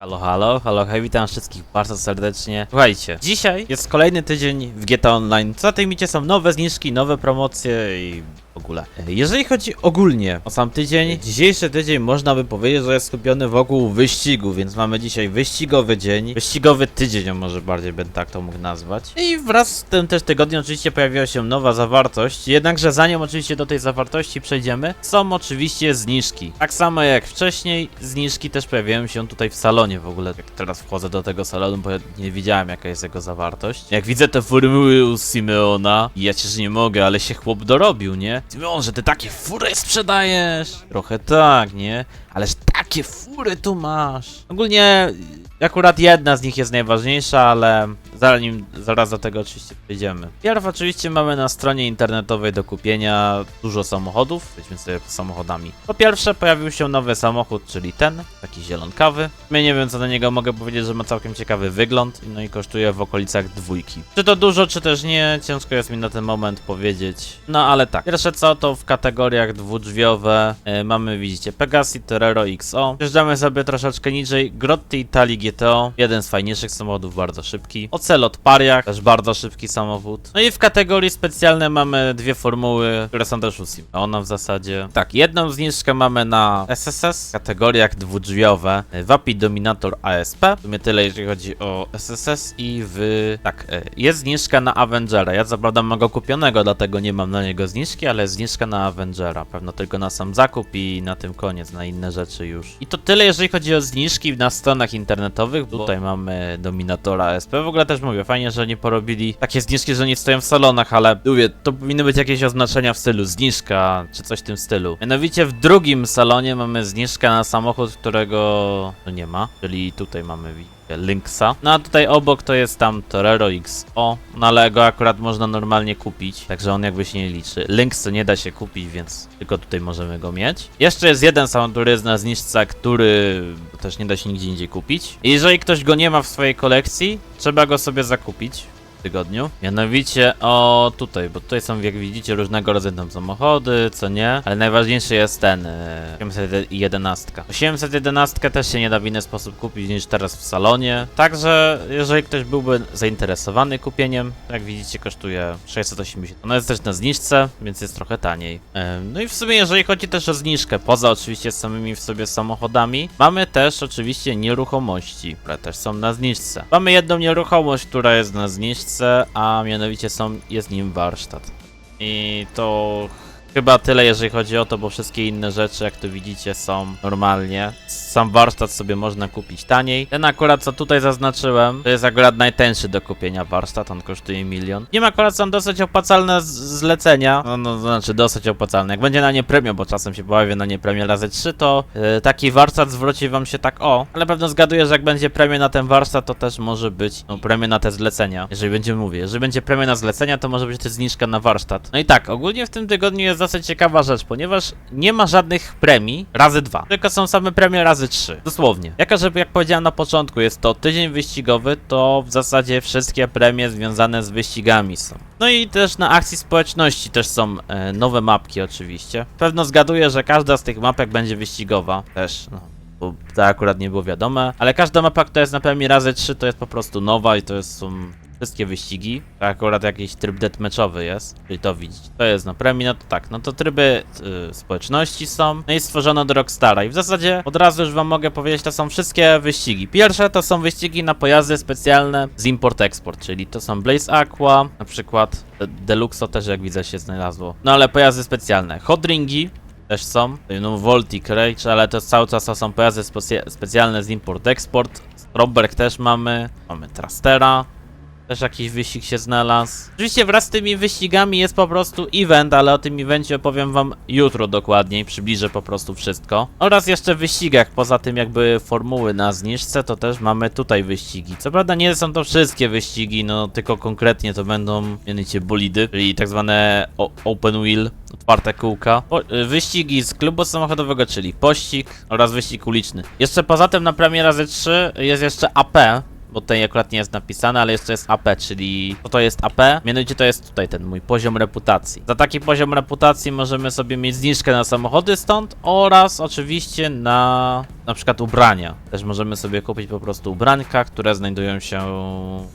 Halo, halo, halo, hej, witam wszystkich bardzo serdecznie. Słuchajcie, dzisiaj jest kolejny tydzień w GTA Online. Co na tej micie są nowe zniżki, nowe promocje i ogóle. Jeżeli chodzi ogólnie o sam tydzień, dzisiejszy tydzień można by powiedzieć, że jest skupiony wokół wyścigu, więc mamy dzisiaj wyścigowy dzień, wyścigowy tydzień, może bardziej bym tak to mógł nazwać. I wraz z tym też tygodniem oczywiście pojawiła się nowa zawartość, jednakże zanim oczywiście do tej zawartości przejdziemy, są oczywiście zniżki. Tak samo jak wcześniej, zniżki też pojawiają się tutaj w salonie w ogóle. Jak teraz wchodzę do tego salonu, bo nie wiedziałem jaka jest jego zawartość. Jak widzę te formuły u Simeona, ja cię nie mogę, ale się chłop dorobił, nie? Simeon, że ty takie fury sprzedajesz! Trochę tak, nie? Ależ takie fury tu masz! Ogólnie akurat jedna z nich jest najważniejsza, ale zanim, zaraz do tego oczywiście przejdziemy. Pierw oczywiście mamy na stronie internetowej do kupienia dużo samochodów, weźmy sobie samochodami. Po pierwsze pojawił się nowy samochód, czyli ten, taki zielonkawy. Ja nie wiem co do niego mogę powiedzieć, że ma całkiem ciekawy wygląd, no i kosztuje w okolicach dwójki. Czy to dużo, czy też nie, ciężko jest mi na ten moment powiedzieć. No ale tak, pierwsze co to w kategoriach dwudrzwiowe e, mamy, widzicie, Pegasi, Torero XO. Wjeżdżamy sobie troszeczkę niżej, Grotti Itali GTO, jeden z fajniejszych samochodów, bardzo szybki. Ocelot Pariach, też bardzo szybki samochód. No i w kategorii specjalne mamy dwie formuły, które są też u Ona w zasadzie. Tak, jedną zniżkę mamy na SSS kategoriach dwudrzwiowe, e, Vapi Dominator ASP. W sumie tyle jeżeli chodzi o SSS i w... Tak, e, jest zniżka na Avengera. Ja co prawda mam go kupionego, dlatego nie mam na niego zniżki, ale zniżka na Avengera. Pewno tylko na sam zakup i na tym koniec, na inne rzeczy już. I to tyle jeżeli chodzi o zniżki na stronach internetowych. Tutaj mamy Dominatora ASP. W ogóle też mówię, fajnie, że nie porobili takie zniżki, że nie stoją w salonach, ale mówię, to powinny być jakieś oznaczenia w stylu zniżka, czy coś w tym stylu. Mianowicie w drugim salonie mamy zniżkę na samochód, którego nie ma, czyli tutaj mamy Lynxa. No a tutaj obok to jest tam Torero XO, no ale go akurat można normalnie kupić, także on jakby się nie liczy. To nie da się kupić, więc tylko tutaj możemy go mieć. Jeszcze jest jeden jest na zniżce, który też nie da się nigdzie indziej kupić. I jeżeli ktoś go nie ma w swojej kolekcji, trzeba go sobie zakupić tygodniu. Mianowicie o tutaj, bo tutaj są jak widzicie różnego rodzaju tam samochody, co nie, ale najważniejszy jest ten e, 811. 811 też się nie da w inny sposób kupić niż teraz w salonie. Także jeżeli ktoś byłby zainteresowany kupieniem, jak widzicie kosztuje 680. Ona jest też na zniżce, więc jest trochę taniej. E, no i w sumie jeżeli chodzi też o zniżkę, poza oczywiście samymi w sobie samochodami, mamy też oczywiście nieruchomości, które też są na zniżce. Mamy jedną nieruchomość, która jest na zniżce, a mianowicie są, jest nim warsztat. I to chyba tyle, jeżeli chodzi o to, bo wszystkie inne rzeczy, jak tu widzicie, są normalnie. Sam warsztat sobie można kupić taniej. Ten akurat, co tutaj zaznaczyłem, to jest akurat najtańszy do kupienia warsztat, on kosztuje milion. Nim akurat są dosyć opłacalne zlecenia, no, no znaczy dosyć opłacalne. Jak będzie na nie premium, bo czasem się pojawi na nie premię razy 3, to yy, taki warsztat zwróci wam się tak o. Ale pewno zgaduję, że jak będzie premia na ten warsztat, to też może być no, premia na te zlecenia. Jeżeli będzie, mówię, jeżeli będzie premia na zlecenia, to może być też zniżka na warsztat. No i tak, ogólnie w tym tygodniu jest dosyć ciekawa rzecz, ponieważ nie ma żadnych premii razy dwa, tylko są same premie razy trzy. Dosłownie. Jaka, żeby jak powiedziałem na początku, jest to tydzień wyścigowy, to w zasadzie wszystkie premie związane z wyścigami są. No i też na akcji społeczności też są e, nowe mapki oczywiście. Pewno zgaduję, że każda z tych mapek będzie wyścigowa. Też, no bo to akurat nie było wiadome, ale każda mapa, która jest na premii razy 3 to jest po prostu nowa i to jest, są wszystkie wyścigi. To akurat jakiś tryb deathmatchowy jest, czyli to widzicie. To jest na premii, no to tak, no to tryby y, społeczności są, no i stworzono do Rockstara i w zasadzie od razu już wam mogę powiedzieć, to są wszystkie wyścigi. Pierwsze to są wyścigi na pojazdy specjalne z import-export, czyli to są Blaze Aqua, na przykład De- Deluxo też jak widzę się znalazło. No ale pojazdy specjalne. Hot Ringi, też są. No, Voltic Rage, ale to cały czas to są pojazdy specjalne z import-export. Stromberg też mamy. Mamy Trastera. Też jakiś wyścig się znalazł. Oczywiście wraz z tymi wyścigami jest po prostu event, ale o tym evencie opowiem wam jutro dokładniej, przybliżę po prostu wszystko. Oraz jeszcze w wyścigach, poza tym jakby formuły na zniżce, to też mamy tutaj wyścigi. Co prawda nie są to wszystkie wyścigi, no tylko konkretnie to będą mianowicie bolidy, czyli tak zwane open wheel, otwarte kółka. Po, y, wyścigi z klubu samochodowego, czyli pościg oraz wyścig uliczny. Jeszcze poza tym na premię razy 3 jest jeszcze AP, bo tutaj akurat nie jest napisane, ale jeszcze jest AP, czyli co to jest AP? Mianowicie to jest tutaj ten mój poziom reputacji. Za taki poziom reputacji możemy sobie mieć zniżkę na samochody stąd oraz oczywiście na na przykład ubrania. Też możemy sobie kupić po prostu ubranka, które znajdują się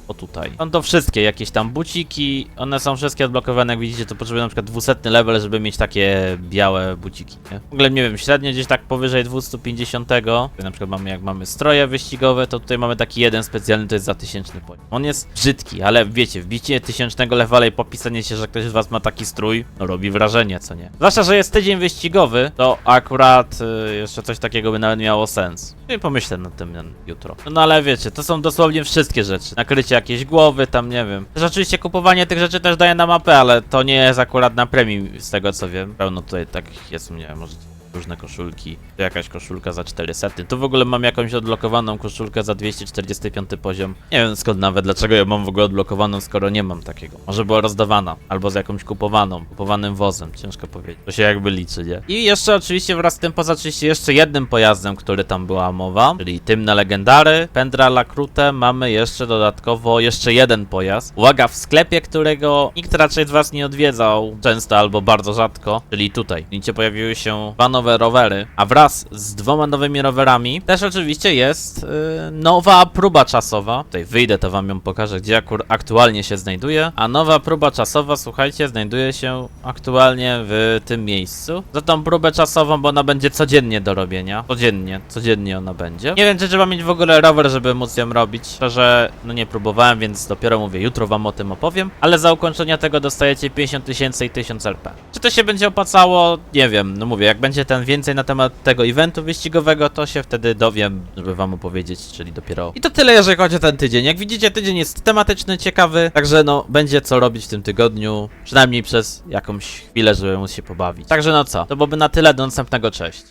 o tutaj. Są to wszystkie, jakieś tam buciki, one są wszystkie odblokowane, jak widzicie, to potrzebuję na przykład 200 level, żeby mieć takie białe buciki, nie? W ogóle nie wiem, średnio gdzieś tak powyżej 250. Tutaj na przykład mamy, jak mamy stroje wyścigowe, to tutaj mamy taki jeden specjalny, to jest za tysięczny poziom. On jest brzydki, ale wiecie, wbicie tysięcznego levela i popisanie się, że ktoś z was ma taki strój, no robi wrażenie, co nie? Zwłaszcza, że jest tydzień wyścigowy, to akurat y, jeszcze coś takiego by nawet miało sens. I pomyślę nad tym no, jutro. No ale wiecie, to są dosłownie wszystkie rzeczy. Nakrycie jakiejś głowy, tam nie wiem. Też oczywiście kupowanie tych rzeczy też daje na mapę, ale to nie jest akurat na premium, z tego co wiem. Pełno tutaj takich jest, nie wiem, może różne koszulki. Tu jakaś koszulka za 400. Tu w ogóle mam jakąś odblokowaną koszulkę za 245 poziom. Nie wiem skąd nawet, dlaczego ja mam w ogóle odblokowaną, skoro nie mam takiego. Może była rozdawana, albo z jakąś kupowaną, kupowanym wozem, ciężko powiedzieć. To się jakby liczy, nie? I jeszcze oczywiście wraz z tym poza oczywiście jeszcze jednym pojazdem, który tam była mowa, czyli tym na legendary, Pendra Lacrute, mamy jeszcze dodatkowo jeszcze jeden pojazd. Uwaga, w sklepie, którego nikt raczej z was nie odwiedzał często albo bardzo rzadko, czyli tutaj. Widzicie, pojawiły się dwa rowery, a wraz z dwoma nowymi rowerami też oczywiście jest yy, nowa próba czasowa. Tutaj wyjdę, to wam ją pokażę, gdzie akur aktualnie się znajduje. A nowa próba czasowa, słuchajcie, znajduje się aktualnie w tym miejscu. Za tą próbę czasową, bo ona będzie codziennie do robienia. Codziennie, codziennie ona będzie. Nie wiem, czy trzeba mieć w ogóle rower, żeby móc ją robić. Szczerze, no nie próbowałem, więc dopiero mówię, jutro wam o tym opowiem. Ale za ukończenia tego dostajecie 50 tysięcy i 1000 RP. Czy to się będzie opłacało? Nie wiem, no mówię, jak będzie więcej na temat tego eventu wyścigowego, to się wtedy dowiem, żeby wam opowiedzieć, czyli dopiero. I to tyle, jeżeli chodzi o ten tydzień. Jak widzicie, tydzień jest tematyczny, ciekawy, także no, będzie co robić w tym tygodniu, przynajmniej przez jakąś chwilę, żeby móc się pobawić. Także no co, to byłoby na tyle, do następnego, cześć.